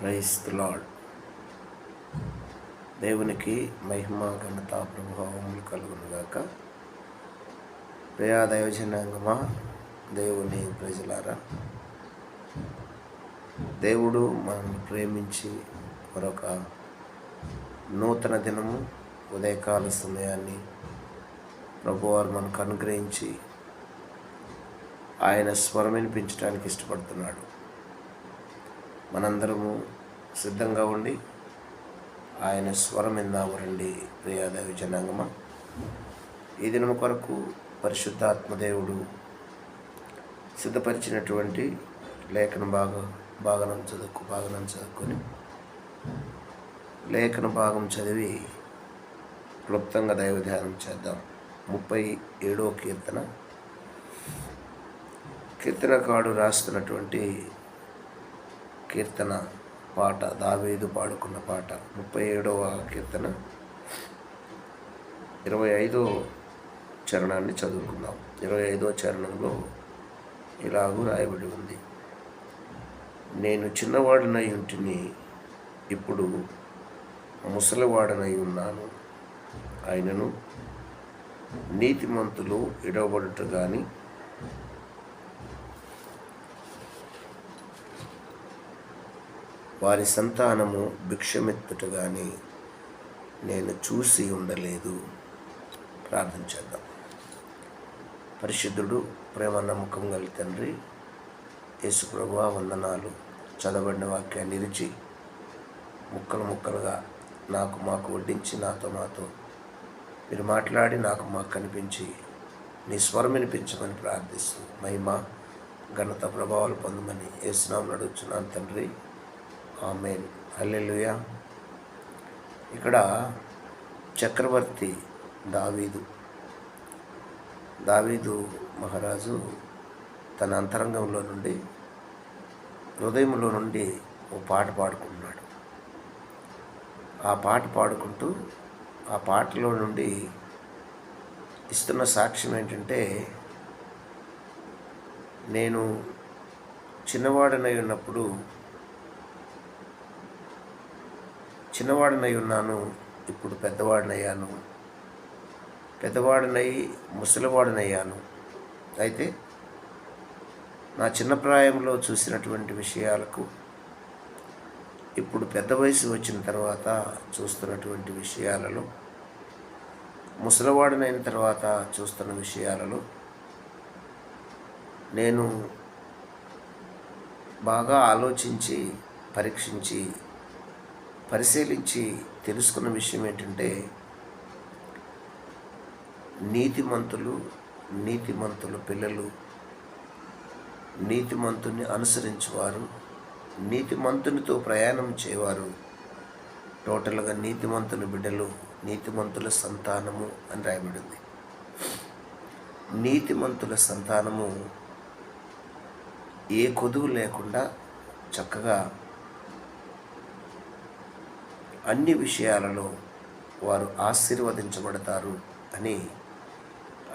Price lord దేవునికి మహిమ ఘనత ప్రభావములు కలుగునుగాక. ప్రియా దైవజనాంగమా దేవుని ప్రజలారా. దేవుడు మనల్ని ప్రేమించి మరొక నూతన దినము ఉదయకాల సమయాన్ని ప్రభువారు మనకు అనుగ్రహించి ఆయన స్వరం వినిపించడానికి ఇష్టపడుతున్నాడు. మనందరము సిద్ధంగా ఉండి ఆయన స్వరం ఇందాము రండి ప్రియాదేవి జనాంగమ. ఈ దినం కొరకు పరిశుద్ధాత్మదేవుడు సిద్ధపరిచినటువంటి లేఖన భాగం భాగనం చదువుకు భాగనం చదువుకొని లేఖన భాగం చదివి క్లుప్తంగా దైవ ధ్యానం చేద్దాం. ముప్పై ఏడో కీర్తన. కీర్తనకాడు రాస్తున్నటువంటి కీర్తన పాట దావేదు పాడుకున్న పాట. ముప్పై ఏడవ కీర్తన. ఇరవై ఐదో చరణాన్ని చదువుకుందాం. ఇరవై ఐదో చరణంలో ఇలాగూ రాయబడి ఉంది. నేను చిన్నవాడినై ఉంటిని ఇప్పుడు ముసలివాడనై ఉన్నాను. ఆయనను నీతిమంతులు ఇడవబడుట కానీ వారి సంతానము భిక్షమెత్తుట కానీ నేను చూసి ఉండలేదు. ప్రార్థన చేద్దాం. పరిశుద్ధుడు ప్రేమ నమ్మకం గల తండ్రి యేసుప్రభు వందనాలు. చదవబడిన వాక్యాన్ని నిలిచి ముక్కలు ముక్కలుగా నాకు మాకు వడ్డించి నాతో మాతో మీరు మాట్లాడి నాకు మాకు కనిపించి నీ స్వరం వినిపించమని ప్రార్థిస్తూ మహిమ ఘనత ప్రభావాలు పొందమని ఏసునాం నడుచున్నాను తండ్రి. ఆమెన్. అల్లెలుయా ఇక్కడ చక్రవర్తి దావీదు. దావీదు మహారాజు తన అంతరంగంలో నుండి హృదయంలో నుండి ఓ పాట పాడుకుంటున్నాడు. ఆ పాట పాడుకుంటూ ఆ పాటలో నుండి ఇస్తున్న సాక్ష్యం ఏంటంటే నేను చిన్నవాడనై ఉన్నప్పుడు చిన్నవాడినై ఉన్నాను ఇప్పుడు పెద్దవాడినయ్యాను. పెద్దవాడినై ముసలివాడినయ్యాను. అయితే నా చిన్న ప్రాయంలో చూసినటువంటి విషయాలకు ఇప్పుడు పెద్ద వయసు వచ్చిన తర్వాత చూస్తున్నటువంటి విషయాలలో ముసలివాడినైన తర్వాత చూస్తున్న విషయాలలో నేను బాగా ఆలోచించి పరీక్షించి పరిశీలించి తెలుసుకున్న విషయం ఏంటంటే నీతిమంతులు నీతిమంతుల పిల్లలు నీతిమంతుని అనుసరించేవారు నీతిమంతునితో ప్రయాణం చేయవారు టోటల్గా నీతిమంతుల బిడ్డలు నీతిమంతుల సంతానము అని రాయబడింది. నీతిమంతుల సంతానము ఏ కొదువు లేకుండా చక్కగా అన్ని విషయాలలో వారు ఆశీర్వదించబడతారు అని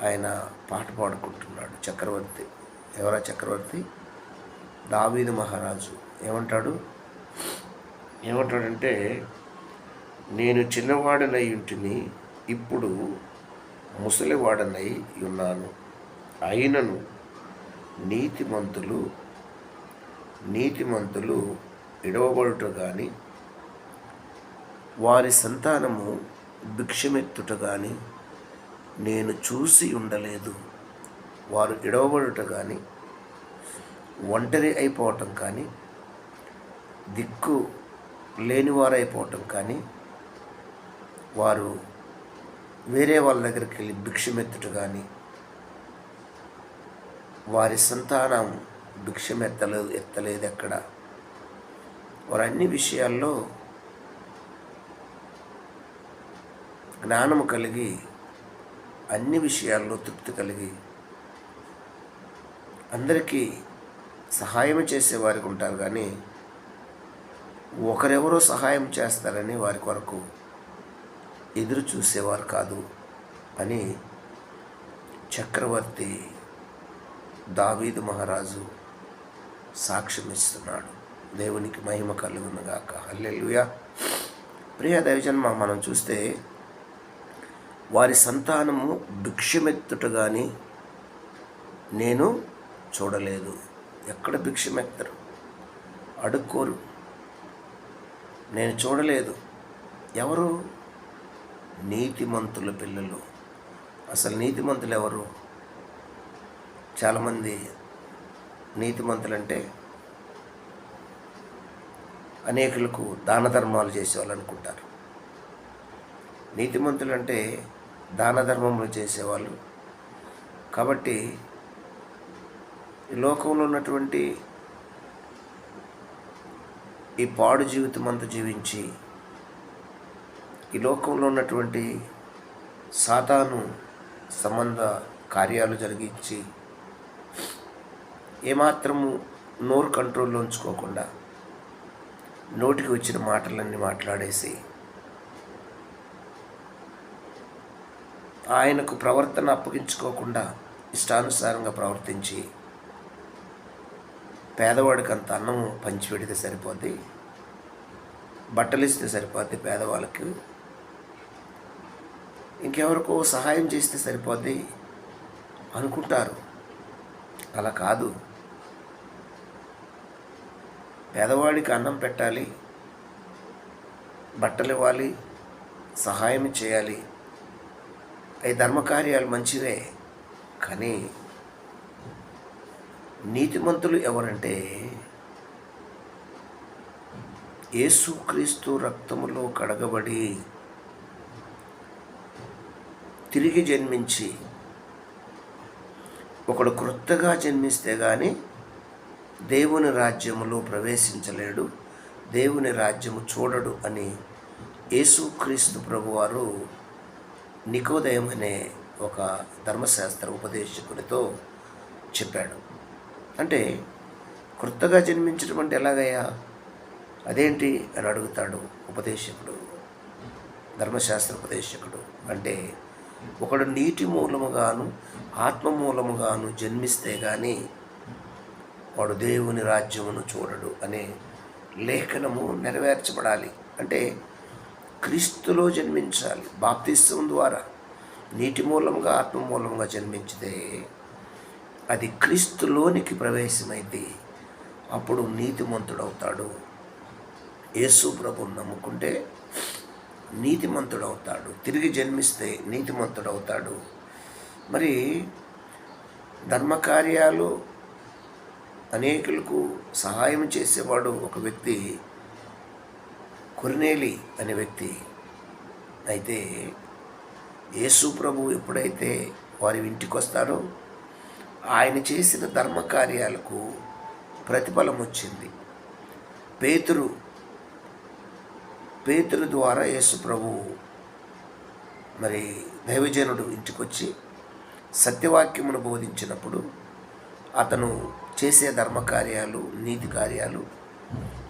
ఆయన పాట పాడుకుంటున్నాడు. చక్రవర్తి. ఎవరా చక్రవర్తి? దావీదు మహారాజు. ఏమంటాడు? ఏమంటాడంటే నేను చిన్నవాడనై ఇంటిని ఇప్పుడు ముసలివాడనై ఉన్నాను. అయినను నీతిమంతులు నీతిమంతులు ఇడవబడుట కానీ వారి సంతానము భిక్షమెత్తుట కానీ నేను చూసి ఉండలేదు. వారు ఇడవబడుట కానీ ఒంటరి అయిపోవటం కానీ దిక్కు లేనివారైపోవటం కానీ వారు వేరే వాళ్ళ దగ్గరికి వెళ్ళి భిక్షమెత్తుట కానీ వారి సంతానం భిక్షమెత్తలేదు ఎత్తలేదు ఎక్కడ వారు అన్ని విషయాల్లో జ్ఞానము కలిగి అన్ని విషయాల్లో తృప్తి కలిగి అందరికీ సహాయం చేసేవారికి ఉంటారు కానీ ఒకరెవరో సహాయం చేస్తారని వారి కొరకు ఎదురు చూసేవారు కాదు అని చక్రవర్తి దావీదు మహారాజు సాక్ష్యం ఇస్తున్నాడు. దేవునికి మహిమ కలుగునుగాక. హల్లెలూయా. ప్రియ దైవజన్మ మనం చూస్తే వారి సంతానము భిక్షమెత్తుట కానీ నేను చూడలేదు. ఎక్కడ భిక్షమెత్తరు? అడుక్కోరు. నేను చూడలేదు. ఎవరు? నీతిమంతుల పిల్లలు. అసలు నీతిమంతులు ఎవరు చాలామంది నీతిమంతులు అంటే అనేకులకు దాన ధర్మాలు చేసేవాళ్ళు అనుకుంటారు. నీతిమంతులు అంటే దాన ధర్మములు చేసేవాళ్ళు. కాబట్టి ఈ లోకంలో ఉన్నటువంటి ఈ పాడు జీవితం అంతా జీవించి ఈ లోకంలో ఉన్నటువంటి సాతాను సంబంధ కార్యాలు జరిగించి ఏమాత్రము నోరు కంట్రోల్లో ఉంచుకోకుండా నోటికి వచ్చిన మాటలన్నీ మాట్లాడేసి ఆయనకు ప్రవర్తన అప్పగించుకోకుండా ఇష్టానుసారంగా ప్రవర్తించి పేదవాడికి అంత అన్నం పంచిపెడితే సరిపోద్ది బట్టలు ఇస్తే సరిపోద్ది పేదవాళ్ళకి. ఇంకెవరికో సహాయం చేస్తే సరిపోద్ది అనుకుంటారు. అలా కాదు. పేదవాడికి అన్నం పెట్టాలి బట్టలు ఇవ్వాలి సహాయం చేయాలి అవి ధర్మకార్యాలు మంచివే కానీ నీతిమంతులు ఎవరంటే యేసుక్రీస్తు రక్తములో కడగబడి తిరిగి జన్మించి ఒకడు క్రొత్తగా జన్మిస్తే కానీ దేవుని రాజ్యములో ప్రవేశించలేడు దేవుని రాజ్యము చూడడు అని యేసుక్రీస్తు ప్రభువారు నికోదయం అనే ఒక ధర్మశాస్త్ర ఉపదేశకునితో చెప్పాడు. అంటే క్రొత్తగా జన్మించడం అంటే ఎలాగయ్యా? అదేంటి అని అడుగుతాడు ఉపదేశకుడు ధర్మశాస్త్ర ఉపదేశకుడు. అంటే ఒకడు నీటి మూలముగాను ఆత్మ మూలముగాను జన్మిస్తే కానీ వాడు దేవుని రాజ్యమును చూడడు అనే లేఖనము నెరవేర్చబడాలి. అంటే క్రీస్తులో జన్మించాలి. బాప్తిస్వం ద్వారా నీటి మూలంగా ఆత్మ మూలంగా జన్మించితే అది క్రీస్తులోనికి ప్రవేశమైతే అప్పుడు నీతిమంతుడవుతాడు. యేసు ప్రభుని నమ్ముకుంటే నీతిమంతుడవుతాడు. తిరిగి జన్మిస్తే నీతిమంతుడవుతాడు. మరి ధర్మకార్యాలు అనేకులకు సహాయం చేసేవాడు ఒక వ్యక్తి కొరినేలి అనే వ్యక్తి. అయితే యేసు ప్రభు ఎప్పుడైతే వారి ఇంటికి వస్తారో ఆయన చేసిన ధర్మకార్యాలకు ప్రతిఫలం వచ్చింది. పేతురు పేతురు ద్వారా యేసు ప్రభు మరి దైవజనుడు ఇంటికొచ్చి సత్యవాక్యమును బోధించినప్పుడు అతను చేసే ధర్మకార్యాలు నీతి కార్యాలు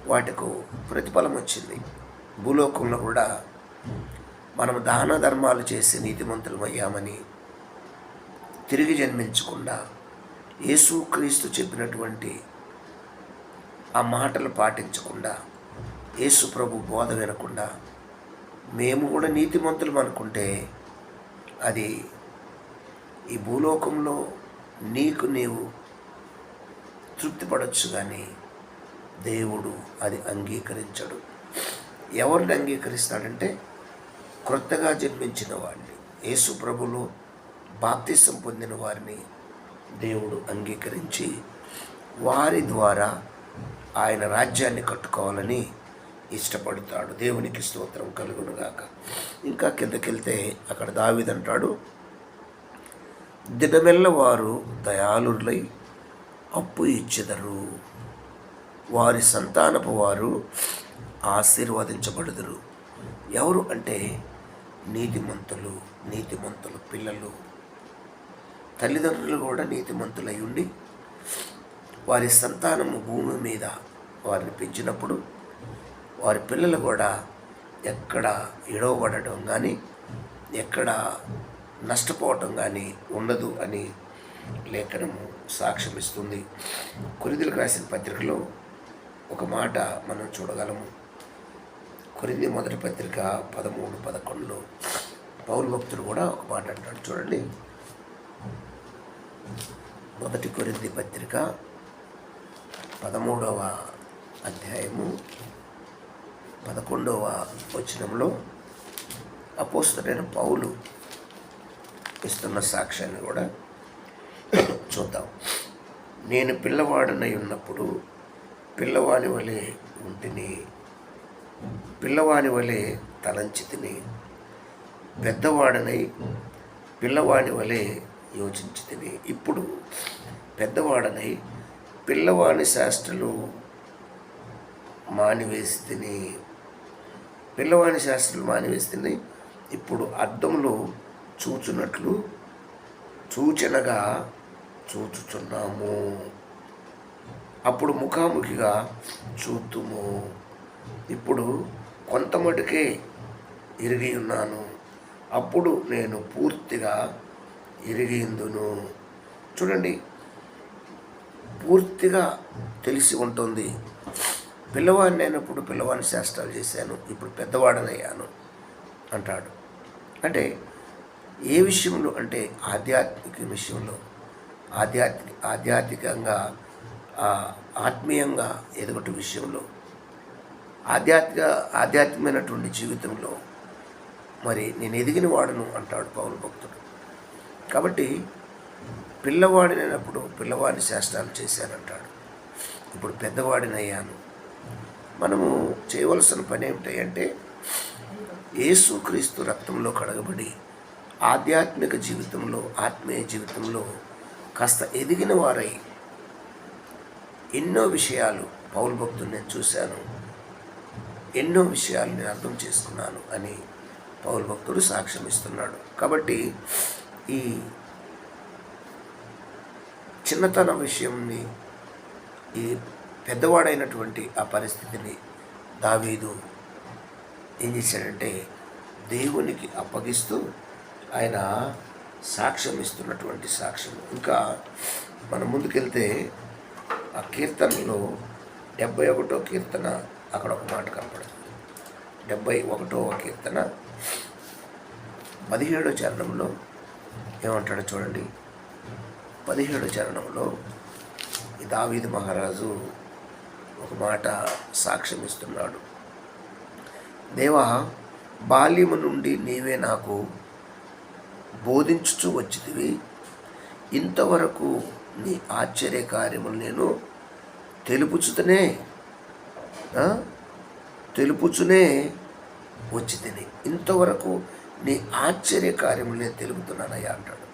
వాటికు ప్రతిఫలం వచ్చింది. భూలోకంలో కూడా మనం దాన ధర్మాలు చేసి నీతిమంతులం అయ్యామని తిరిగి జన్మించకుండా యేసుక్రీస్తు చెప్పినటువంటి ఆ మాటలు పాటించకుండా యేసు ప్రభు బోధ వినకుండా మేము కూడా నీతిమంతులం అనుకుంటే అది ఈ భూలోకంలో నీకు నీవు తృప్తిపడవచ్చు కానీ దేవుడు అది అంగీకరించడు. ఎవరిని అంగీకరిస్తాడంటే క్రొత్తగా జన్మించిన వాడిని. యేసు ప్రభులు బాప్తిసం పొందిన వారిని దేవుడు అంగీకరించి వారి ద్వారా ఆయన రాజ్యాన్ని కట్టుకోవాలని ఇష్టపడతాడు. దేవునికి స్తోత్రం కలుగునుగాక. ఇంకా కిందకెళ్తే అక్కడ దావిదంటాడు దినమెల్ల వారు దయాళులై అప్పు ఇచ్చెదరు. వారి సంతానపు వారు ఆశీర్వదించబడుదురు. ఎవరు అంటే నీతిమంతులు నీతిమంతులు పిల్లలు. తల్లిదండ్రులు కూడా నీతిమంతులై ఉండి వారి సంతానము భూమి మీద వారిని పెంచినప్పుడు వారి పిల్లలు కూడా ఎక్కడ ఎడవబడటం కానీ ఎక్కడ నష్టపోవటం కానీ ఉండదు అని లేఖనము సాక్ష్యమిస్తుంది. ఇస్తుంది రాసిన పత్రికలో ఒక మాట మనం చూడగలము. కొరింది మొదటి పత్రిక పదమూడు పదకొండులో పౌరు భక్తుడు కూడా ఒక మాట అంటాడు చూడండి. మొదటి కొరింది పత్రిక పదమూడవ అధ్యాయము పదకొండవ వచనంలో అపోస్తుడైన పౌలు ఇస్తున్న సాక్ష్యాన్ని కూడా చూద్దాం. నేను పిల్లవాడనై ఉన్నప్పుడు పిల్లవాని వలె ఉంటిని పిల్లవాని వలె తలంచి తిని పెద్దవాడనై పిల్లవాని వలె యోచించి తిని. ఇప్పుడు పెద్దవాడనై పిల్లవాని శాస్త్రలు మానివేసి తిని పిల్లవాని శాస్త్రాలు మానివేసి తిని ఇప్పుడు అర్థంలో చూచున్నట్లు సూచనగా చూచుచున్నాము. అప్పుడు ముఖాముఖిగా చూద్దుము. ఇప్పుడు కొంత మటుకే ఇరిగి ఉన్నాను. అప్పుడు నేను పూర్తిగా ఇరిగిందును చూడండి పూర్తిగా తెలిసి ఉంటుంది. పిల్లవాడిని అయినప్పుడు పిల్లవాడిని శాస్త్రాలు చేశాను. ఇప్పుడు పెద్దవాడనయ్యాను అంటాడు. అంటే ఏ విషయంలో? అంటే ఆధ్యాత్మిక విషయంలో. ఆధ్యాత్మిక ఆధ్యాత్మికంగా ఆ, ఆత్మీయంగా ఎదుగుట విషయంలో. ఆధ్యాత్మిక ఆధ్యాత్మికమైనటువంటి జీవితంలో మరి నేను ఎదిగిన వాడును అంటాడు పౌరు భక్తుడు. కాబట్టి పిల్లవాడినప్పుడు పిల్లవాడిని శాస్త్రాలు చేశానంటాడు. ఇప్పుడు పెద్దవాడినయ్యాను. మనము చేయవలసిన పని ఏమిటి అంటే యేసుక్రీస్తు రక్తంలో కడగబడి ఆధ్యాత్మిక జీవితంలో ఆత్మీయ జీవితంలో కాస్త ఎదిగిన వారై ఎన్నో విషయాలు పౌరు భక్తులు నేను చూశాను. ఎన్నో విషయాలు నేను అర్థం చేసుకున్నాను అని పౌరు భక్తుడు సాక్ష్యం ఇస్తున్నాడు. కాబట్టి ఈ చిన్నతన విషయంని ఈ పెద్దవాడైనటువంటి ఆ పరిస్థితిని దావీదు ఏం చేశాడంటే దేవునికి అప్పగిస్తూ ఆయన సాక్ష్యం ఇస్తున్నటువంటి సాక్ష్యం. ఇంకా మనం ముందుకెళ్తే ఆ కీర్తనలో డెబ్బై ఒకటో కీర్తన అక్కడ ఒక మాట కనపడుతుంది డెబ్బై ఒకటో కీర్తన పదిహేడో చరణంలో ఏమంటాడో చూడండి. పదిహేడో చరణంలో ఈ మహారాజు ఒక మాట సాక్ష్యం ఇస్తున్నాడు. దేవా బాల్యము నుండి నీవే నాకు బోధించుచూ వచ్చితివి. ఇంతవరకు నీ ఆశ్చర్య కార్యములు నేను తెలుపుచుతనే తెలుపుచునే వచ్చి తిని. ఇంతవరకు నీ ఆశ్చర్య కార్యములు నేను తెలుపుతున్నానయ్యా అంటాడు.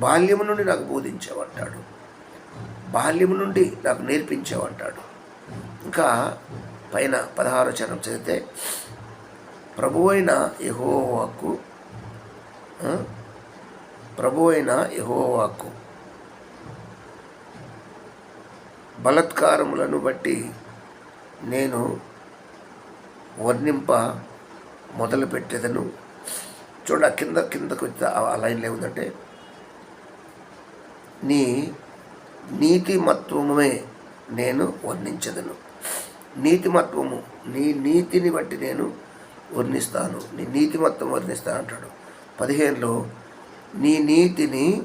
బాల్యము నుండి నాకు బోధించావంటాడు బాల్యము నుండి నాకు నేర్పించావంటాడు ఇంకా పైన పదహారో చరణం చదివితే ప్రభు అయిన యహోవాకు ప్రభు అయిన యహోవాకు బలత్కారములను బట్టి నేను వర్ణింప మొదలుపెట్టేదను. చూడ కింద కిందకు వచ్చి ఆ లైన్లో ఏముందంటే నీ నీతిమత్వమే నేను వర్ణించదను. నీతిమత్వము నీ నీతిని బట్టి నేను వర్ణిస్తాను. నీ నీతిమత్వం వర్ణిస్తాను అంటాడు. పదిహేనులో నీ నీతిని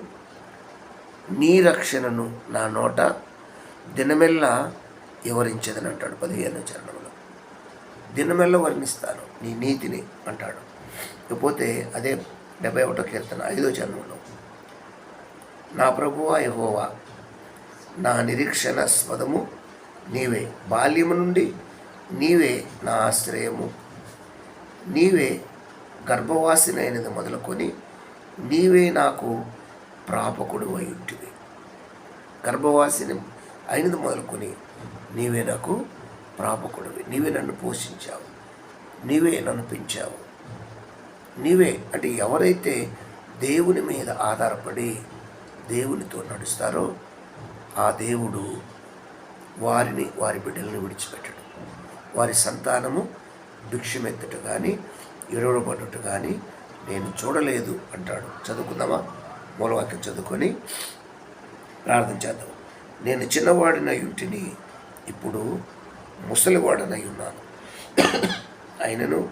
నీ రక్షణను నా నోట దినమెల్లా వివరించదని అంటాడు పదిహేను చరణంలో. దినమెల్ల వర్ణిస్తాను నీ నీతిని అంటాడు. ఇకపోతే అదే డెబ్బై ఒకటో కీర్తన ఐదో చరణంలో. నా ప్రభువా యహోవా నా నిరీక్షణ స్పదము నీవే బాల్యము నుండి నీవే నా ఆశ్రయము. నీవే గర్భవాసినైనది మొదలుకొని నీవే నాకు ప్రాపకుడు అయి ఉంటివి గర్భవాసిని అయినది మొదలుకొని నీవే నాకు ప్రాపకుడివి. నీవే నన్ను పోషించావు. నీవే నన్ను పెంచావు. నీవే అంటే ఎవరైతే దేవుని మీద ఆధారపడి దేవునితో నడుస్తారో ఆ దేవుడు వారిని వారి బిడ్డలను విడిచిపెట్టడు. వారి సంతానము భిక్షమెత్తట కానీ ఎడవబడట కానీ నేను చూడలేదు అంటాడు. చదువుకుందామా? మూలవాక్యం చదువుకొని ప్రార్థన చేద్దాం. నేను చిన్నవాడిన ఇంటిని ఇప్పుడు ముసలివాడనై ఉన్నాను. ఆయనను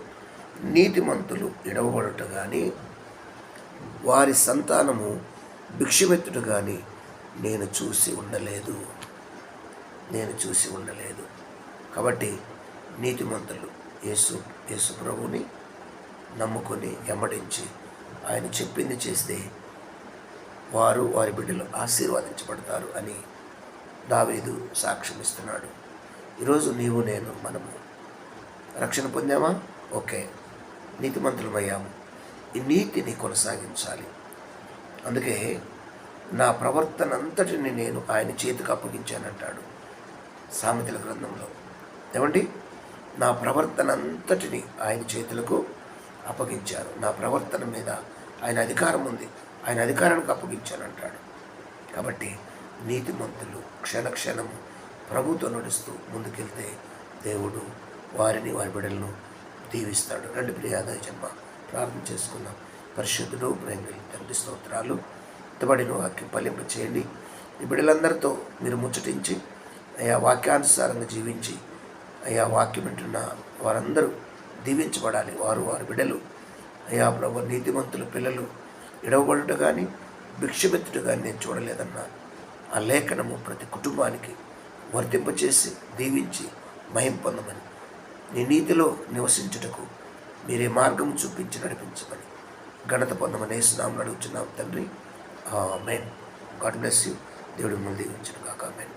నీతిమంతులు ఎడవబడుట కానీ వారి సంతానము భిక్షమెత్తుట కానీ నేను చూసి ఉండలేదు. నేను చూసి ఉండలేదు. కాబట్టి నీతిమంతులు యేసు యేసు ప్రభుని నమ్ముకొని ఎమ్మడించి ఆయన చెప్పింది చేస్తే వారు వారి బిడ్డలు ఆశీర్వదించబడతారు అని దావీదు సాక్ష్యమిస్తున్నాడు. ఈరోజు నీవు నేను మనము రక్షణ పొందామా? ఓకే. నీతిమంతులమయ్యాము. ఈ నీతిని కొనసాగించాలి. అందుకే నా ప్రవర్తన అంతటిని నేను ఆయన చేతికి అప్పగించానంటాడు సామెతల గ్రంథంలో. ఏమండి? నా ప్రవర్తన అంతటిని ఆయన చేతులకు అప్పగించారు. నా ప్రవర్తన మీద ఆయన అధికారం ఉంది. ఆయన అధికారానికి అప్పగించానంటాడు. కాబట్టి నీతిమంతులు క్షణక్షణము ప్రభుతో నడుస్తూ ముందుకెళ్తే దేవుడు వారిని వారి బిడ్డలను దీవిస్తాడు. రెండు ప్రియాదాయ జన్మ ప్రార్థన చేసుకుందాం. పరిశుద్ధుడు ప్రేమిలు తండ్రి స్తోత్రాలు. ఇంతబడిన వాక్యం పలింపు చేయండి. ఈ బిడ్డలందరితో మీరు ముచ్చటించి అయా వాక్యానుసారంగా జీవించి అయా వాక్యం వింటున్న వారందరూ దీవించబడాలి. వారు వారి బిడ్డలు అయా ప్రభు నీతిమంతుల పిల్లలు ఇడవబడుట కానీ భిక్షమెత్తుట కానీ నేను చూడలేదన్నా. ఆ లేఖనము ప్రతి కుటుంబానికి వర్తింపచేసి దీవించి మహిం పొందమని. నీ నీతిలో నివసించుటకు మీరే మార్గం చూపించి నడిపించమని. ఘనత పొందమని వేసునామని అడుగుతున్నాం తండ్రి. మెయిన్ గాడ్ బ్లెస్ యూ. దేవుడు మిమ్మల్ని దీవించను కాక మెయిన్